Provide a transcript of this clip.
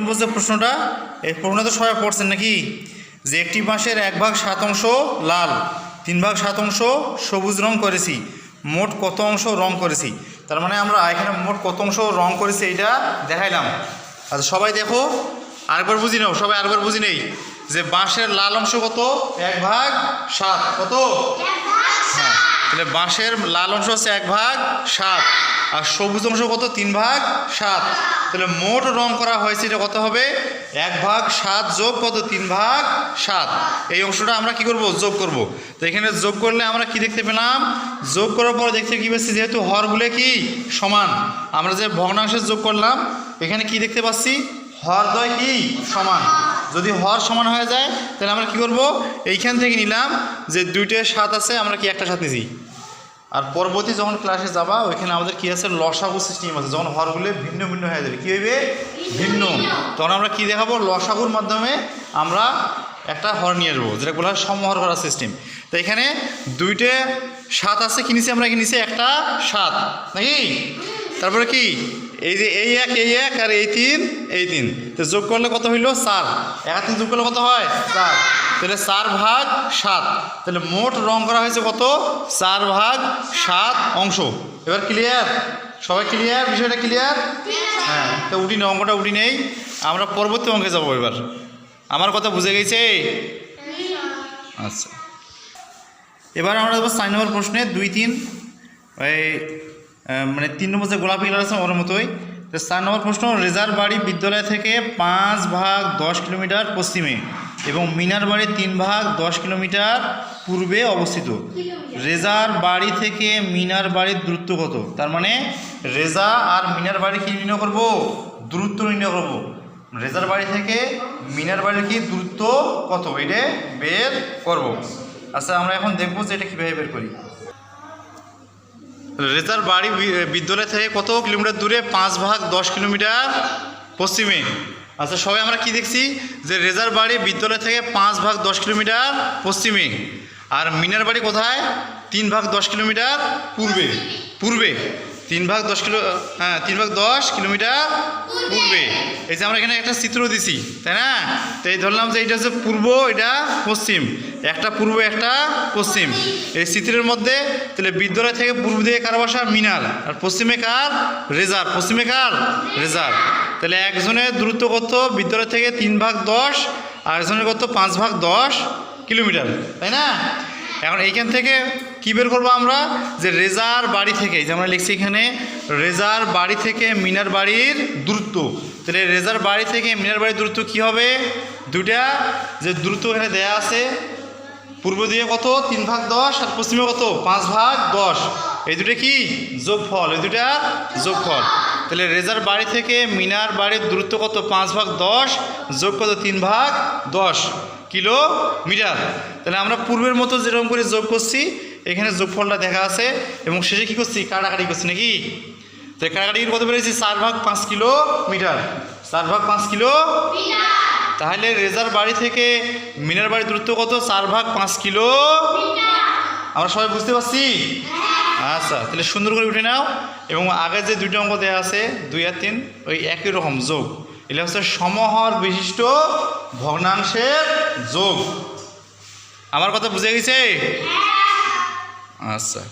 নম্বর যে প্রশ্নটা এই প্রশ্নটা তো সবাই পড়ছেন নাকি? যে একটি মাসের এক ভাগ সাত অংশ লাল, তিন ভাগ সাত অংশ সবুজ রং করেছি, মোট কত অংশ রং করেছি? তার মানে আমরা এখানে মোট কত অংশ রং করেছি এইটা দেখাইলাম। আচ্ছা সবাই দেখো, আরেকবার বুঝি নাও, সবাই আরেকবার বুঝি নেই যে বাঁশের লাল অংশ কত? এক ভাগ সাত, কত? হ্যাঁ তাহলে বাঁশের লাল অংশ হচ্ছে এক ভাগ সাত, আর সবুজ অংশ কত? তিন ভাগ সাত। তাহলে মোট রং করা হয়েছে, এটা কত হবে? এক ভাগ সাত যোগ কত? তিন ভাগ সাত। এই অংশটা আমরা কি করব? যোগ করব। তো এখানে যোগ করলে আমরা কি দেখতে পেলাম? যোগ করার পর দেখতে কি পাচ্ছি? যেহেতু হরগুলো কি? সমান। আমরা যে ভগ্নাংশের যোগ করলাম, এখানে কি দেখতে পাচ্ছি? হরদ্বয় কি? সমান। যদি হর সমান হয়ে যায়, তাহলে আমরা কি করব? এইখান থেকে নিলাম যে দুইটা সাত আছে, আমরা কি একটা সাত নিছি? আর পরবর্তী যখন ক্লাসে যাবা, ওইখানে আমাদের কি আছে? লসাগু সিস্টেম আছে। যখন হরগুলো ভিন্ন ভিন্ন হয়ে যাবে। কী হইবে? ভিন্ন। তখন আমরা কি দেখাবো? লসাগুর মাধ্যমে আমরা একটা হর নিয়ে আসব যেটা বলা হয় সমহর করার সিস্টেম তো এখানে দুইটে সাত আছে। কি নিছি আমরা? কি নিছি? একটা সাত। নাকি? তারপরে কি? এই যে এই এক এই এক আর এই তিন এই তিন। তো যোগ করলে কত হইল? চার। এক তিন যোগ করলে কত হয়? চার। তাহলে চার ভাগ সাত। তাহলে মোট রং করা হয়েছে কত? চার ভাগ সাত অংশ। এবার ক্লিয়ার সবাই ক্লিয়ার বিষয়টা ক্লিয়ার হ্যাঁ তো উঠি নেই অঙ্কটা উঠি নেই। আমরা পরবর্তী অঙ্কে যাব এবার। আমার কথা বুঝে গেছে? আচ্ছা। এবার আমরা যাব চার নম্বর প্রশ্নে, দুই, তিন। ওই মানে তিন নম্বর যে গোলাপি কালার আছে ওর মতোই। তো চার নম্বর প্রশ্ন, রেজার বাড়ি বিদ্যালয় থেকে পাঁচ ভাগ দশ কিলোমিটার পশ্চিমে। এবং মিনার বাড়ি তিন ভাগ দশ কিলোমিটার পূর্বে অবস্থিত। রেজার বাড়ি থেকে মিনার বাড়ির দূরত্ব কত? তার মানে রেজা আর মিনার বাড়ি কি নির্ণয় করব? দূরত্ব নির্ণয় করব। রেজার বাড়ি থেকে মিনার বাড়ির কি দূরত্ব কত? এটা বের করব। আচ্ছা আমরা এখন দেখব যে এটা কীভাবে বের করি। রেজার বাড়ি বিদ্যালয় থেকে কত কিলোমিটার দূরে? পাঁচ ভাগ দশ কিলোমিটার পশ্চিমে। আচ্ছা সবাই, আমরা কি দেখছি? যে রেজার বাড়ি বিদ্যালয় থেকে পাঁচ ভাগ দশ কিলোমিটার পশ্চিমে। আর মিনার বাড়ি কোথায়? তিন ভাগ দশ কিলোমিটার পূর্বে। পূর্বে। তিন ভাগ দশ কিলো হ্যাঁ তিন ভাগ দশ কিলোমিটার পূর্বে। এই যে আমরা এখানে একটা চিত্র দিছি, তাই না? তো এই ধরলাম যে এটা হচ্ছে পূর্ব, এটা পশ্চিম। একটা পূর্ব, একটা পশ্চিম। এই চিত্রের মধ্যে তাহলে বিদ্যালয় থেকে পূর্ব দিকে কার বাসা? মিনার আর পশ্চিমে কার? রেজার। পশ্চিমে কার? রেজার। তাহলে একজনের দূরত্ব কত? বিদ্যালয় থেকে তিন ভাগ দশ আর একজনের কত? পাঁচ ভাগ দশ কিলোমিটার। তাই না? এখন এইখান থেকে কী বের করব আমরা? যে রেজার বাড়ি থেকে যে আমরা লিখছি এখানে, রেজার বাড়ি থেকে মিনার বাড়ির দূরত্ব। তাহলে রেজার বাড়ি থেকে মিনার বাড়ির দূরত্ব কী হবে? দুটা যে দূরত্ব এখানে দেয়া আছে পূর্ব দিকে কত? তিন ভাগ দশ, আর পশ্চিমে কত? পাঁচ ভাগ দশ। এই দুটো কি? যোগফল। এই দুটা যোগফল। তাহলে রেজার বাড়ি থেকে মিনার বাড়ির দূরত্ব কত? পাঁচ ভাগ দশ, যোগ কত? তিন ভাগ দশ কিলোমিটার। তাহলে আমরা পূর্বের মতো যেরকম করে যোগ করছি, এখানে যোগফলটা দেখা আছে, এবং শেষে কী করছি? কাটাকাটি করছি নাকি? তো কাটাকাটি কত বেড়েছি? চার ভাগ পাঁচ কিলোমিটার। চার ভাগ পাঁচ কিলো তাহলে রেজার বাড়ি থেকে মিনার বাড়ির দূরত্ব কত? চার ভাগ পাঁচ কিলো। আমরা সবাই বুঝতে পারছি? আচ্ছা তাহলে সুন্দর করে উঠে নাও এবং আগে যে দুইটা অঙ্ক দেওয়া আছে, দুই আর তিন, ওই একই রকম যোগ। এটা হচ্ছে সমহর বিশিষ্ট ভগ্নাংশের যোগ। আমার কথা বুঝে গেছে? আচ্ছা।